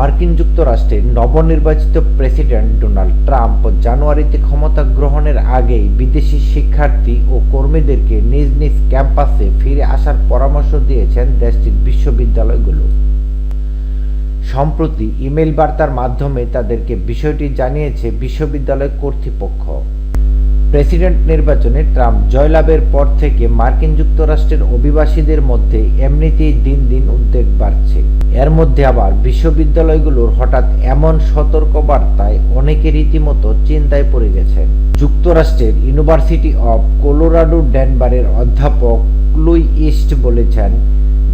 মার্কিন যুক্তরাষ্ট্রের নবনির্বাচিত প্রেসিডেন্ট ডোনাল্ড ট্রাম্প জানুয়ারিতে ক্ষমতা গ্রহণের আগেই বিদেশি শিক্ষার্থী ও কর্মীদেরকে নিজ নিজ ক্যাম্পাসে ফিরে আসার পরামর্শ দিয়েছেন দেশটির বিশ্ববিদ্যালয়গুলো। সম্প্রতি ইমেল বার্তার মাধ্যমে তাদেরকে বিষয়টি জানিয়েছে বিশ্ববিদ্যালয় কর্তৃপক্ষ। প্রেসিডেন্ট নির্বাচনে ট্রাম্প জয়লাভের পর থেকে মার্কিন যুক্তরাষ্ট্রের অভিবাসীদের মধ্যে এমনিতেই দিন দিন উদ্বেগ বাড়ছে। এর মধ্যে আবার বিশ্ববিদ্যালয়গুলোর হঠাৎ এমন সতর্কবার্তায় অনেকে রীতিমতো চিন্তায় পড়ে গেছেন। যুক্তরাষ্ট্রের ইউনিভার্সিটি অব কোলোরাডো ডেনভারের অধ্যাপক ক্লুই ইস্ট বলেছেন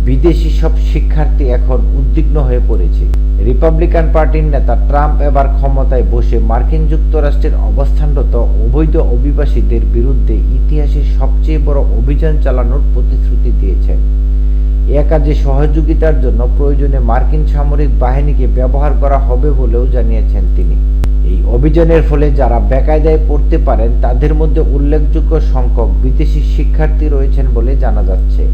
বিদেশি সব শিক্ষার্থী এখন উদ্বিগ্ন হয়ে পড়েছে। রিপাবলিকান পার্টির নেতা ট্রাম্প এবার ক্ষমতায় বসে মার্কিন যুক্তরাষ্ট্রের অবস্থানরত অবৈধ অভিবাসীদের বিরুদ্ধে ইতিহাসের সবচেয়ে বড় অভিযান চালানোর প্রতিশ্রুতি দিয়েছেন। এ কাজে সহযোগিতার জন্য প্রয়োজনে মার্কিন সামরিক বাহিনীকে ব্যবহার করা হবে বলেও জানিয়েছেন তিনি। এই অভিযানের ফলে যারা বেকায়দায় পড়তে পারেন, তাদের মধ্যে উল্লেখযোগ্য সংখ্যক বিদেশি শিক্ষার্থী রয়েছেন বলে জানা যাচ্ছে।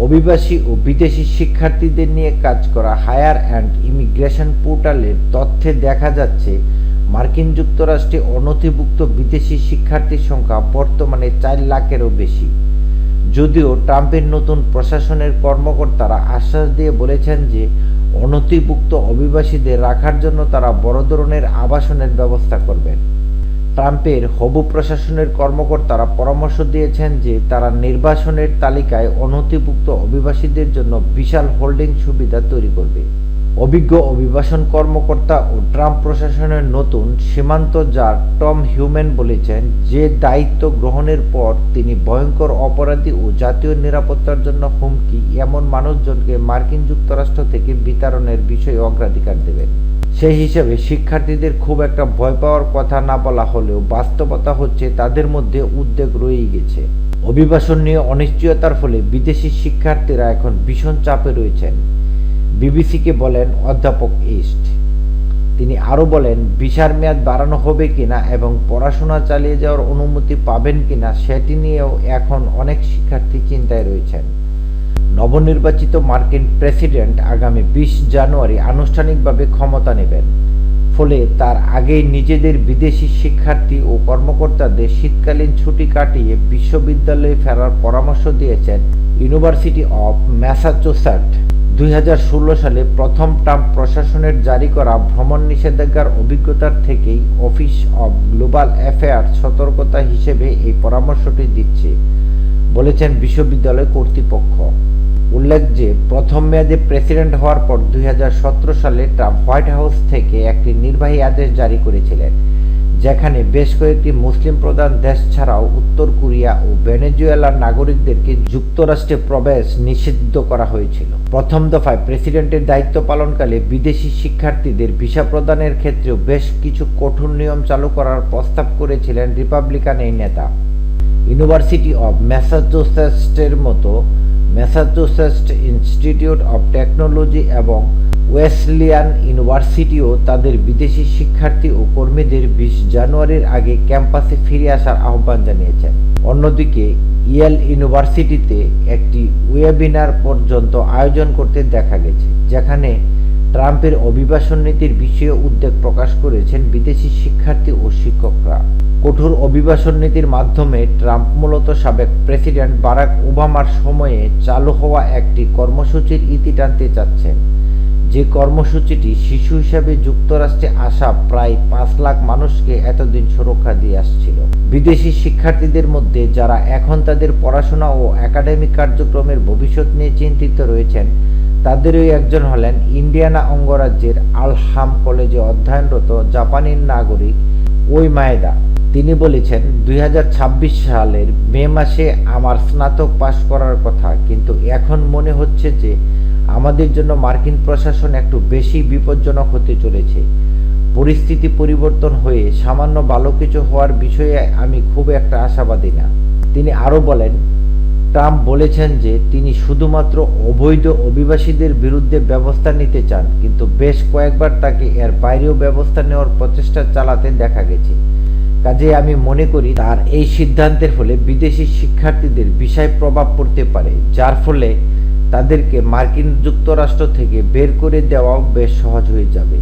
অভিবাসী ও বিদেশি শিক্ষার্থীদের নিয়ে কাজ করা হায়ার অ্যান্ড ইমিগ্রেশন পোর্টালের তথ্যে দেখা যাচ্ছে, মার্কিন যুক্তরাষ্ট্রে অনথিভুক্ত বিদেশি শিক্ষার্থীর সংখ্যা বর্তমানে চার লাখেরও বেশি। যদিও ট্রাম্পের নতুন প্রশাসনের কর্মকর্তারা আশ্বাস দিয়ে বলেছেন যে অনথিভুক্ত অভিবাসীদের রাখার জন্য তারা বড় ধরনের আবাসনের ব্যবস্থা করবেন। ট্রাম্পের হবু প্রশাসনের কর্মকর্তারা পরামর্শ দিয়েছেন যে তারা নির্বাসনের তালিকায় অনতিভুক্ত অভিবাসীদের জন্য বিশাল হোল্ডিং সুবিধা তৈরি করবে। অভিজ্ঞ অভিবাসন কর্মকর্তা ও ট্রাম্প প্রশাসনের নতুন সীমান্ত যার টম হিউম্যান বলেছেন, যে দায়িত্ব গ্রহণের পর তিনি ভয়ঙ্কর অপরাধী ও জাতীয় নিরাপত্তার জন্য হুমকি এমন মানুষজনকে মার্কিন যুক্তরাষ্ট্র থেকে বিতরণের বিষয়ে অগ্রাধিকার দেবেন। সেই হিসেবে শিক্ষার্থীদের খুব একটা ভয় পাওয়ার কথা না বলা হলেও বাস্তবতা হচ্ছে তাদের মধ্যে উদ্বেগ রয়েই গেছে। অভিবাসন নিয়ে অনিশ্চয়তার ফলে বিদেশি শিক্ষার্থীরা এখন ভীষণ চাপে রয়েছেন। বিবিসিকে বলেন অধ্যাপক ইস্ট। তিনি আরও বলেন, ভিসার মেয়াদ বাড়ানো হবে কিনা এবং পড়াশোনা চালিয়ে যাওয়ার অনুমতি পাবেন কিনা সেটি নিয়েও এখন অনেক শিক্ষার্থী চিন্তায় রয়েছেন। নবনির্বাচিত মার্কিন প্রেসিডেন্ট আগামী বিশ জানুয়ারি আনুষ্ঠানিকভাবে ক্ষমতা নেবেন। ফলে তার আগেই নিজেদের বিদেশি শিক্ষার্থী ও কর্মকর্তাদের শীতকালীন ছুটি কাটিয়ে বিশ্ববিদ্যালয়ে ফেরার পরামর্শ দিয়েছেন ইউনিভার্সিটি অব ম্যাসাচুসেট দুই সালে প্রথম ট্রাম্প প্রশাসনের জারি করা ভ্রমণ নিষেধাজ্ঞার অভিজ্ঞতার থেকেই অফিস অব গ্লোবাল অ্যাফেয়ার সতর্কতা হিসেবে এই পরামর্শটি দিচ্ছে, বলেছেন বিশ্ববিদ্যালয় কর্তৃপক্ষ। উল্লেখ যে, প্রথম মেয়াদে প্রেসিডেন্ট হওয়ার পর দুই হাজার সতেরো সালে ট্রাম্প হোয়াইট হাউস থেকে একটি নির্বাহী আদেশ জারি করেছিলেন, যেখানে বেশ কয়েকটি মুসলিম প্রধান দেশ ছাড়াও উত্তর কোরিয়া ও ভেনেজুয়েলার নাগরিকদেরকে যুক্তরাষ্ট্রে প্রবেশ নিষিদ্ধ করা হয়েছিল। প্রথম দফায় প্রেসিডেন্টের দায়িত্ব পালনকালে বিদেশি শিক্ষার্থীদের ভিসা প্রদানের ক্ষেত্রেও বেশ কিছু কঠোর নিয়ম চালু করার প্রস্তাব করেছিলেন রিপাবলিকান এই নেতা। ইউনিভার্সিটি অব ম্যাসাচুসেটসের মতো ম্যাসাচুসেটস ইনস্টিটিউট অব টেকনোলজি এবং ওয়েসলিয়ান ইউনিভার্সিটিও তাদের বিদেশি শিক্ষার্থী ও কর্মীদের বিশ জানুয়ারির আগে ক্যাম্পাসে ফিরে আসার আহ্বান জানিয়েছেন। অন্যদিকে, ইয়েল ইউনিভার্সিটিতে একটি ওয়েবিনার পর্যন্ত আয়োজন করতে দেখা গেছে, যেখানে ট্রাম্পের অভিবাসন নীতির বিষয়ে উদ্বেগ প্রকাশ করেছেন বিদেশি শিক্ষার্থী ও শিক্ষকরা। কঠোর অভিবাসন নীতির মাধ্যমে ট্রাম্প মূলত সাবেক প্রেসিডেন্ট বারাক ওবামার সময়ে চালু হওয়া একটি কর্মসূচির ইতি টানতে চাচ্ছেন। যে কর্মসূচিটি শিশু হিসাবে যুক্তরাষ্ট্রে আসা প্রায় পাঁচ লাখ মানুষকে এতদিন সুরক্ষা দিয়ে আসছিল। বিদেশি শিক্ষার্থীদের মধ্যে যারা এখন তাদের পড়াশোনা ও একাডেমিক কার্যক্রমের ভবিষ্যৎ নিয়ে চিন্তিত রয়েছেন তাদেরই একজন হলেন ইন্ডিয়ানা অঙ্গরাজ্যের আলহাম কলেজে অধ্যয়নরত জাপানি নাগরিক ওই মায়েদা তিনি বলেছেন, দুই হাজার ছাব্বিশ সালের মে মাসে আমার স্নাতক পাশ করার কথা, কিন্তু এখন মনে হচ্ছে যে আমাদের জন্য মার্কিন প্রশাসন একটু বেশি বিপজ্জনক হতে চলেছে। পরিস্থিতি পরিবর্তন হয়ে সামান্য ভালো কিছু হওয়ার বিষয়ে আমি খুব একটা আশাবাদী না। তিনি আরও বলেন ট্রাম্প বলেছেন যে তিনি শুধুমাত্র অবৈধ অভিবাসীদের বিরুদ্ধে ব্যবস্থা নিতে চান, কিন্তু বেশ কয়েকবার তাকে এর বাইরেও ব্যবস্থা নেওয়ার প্রচেষ্টা চালাতে দেখা গেছে। কাজে আমি মনে করি তার এই সিদ্ধান্তের ফলে বিদেশি শিক্ষার্থীদের বিষয় প্রভাব পড়তে পারে, যার ফলে তাদেরকে মার্কিন যুক্তরাষ্ট্র থেকে বের করে দেওয়াও বেশ সহজ হয়ে যাবে।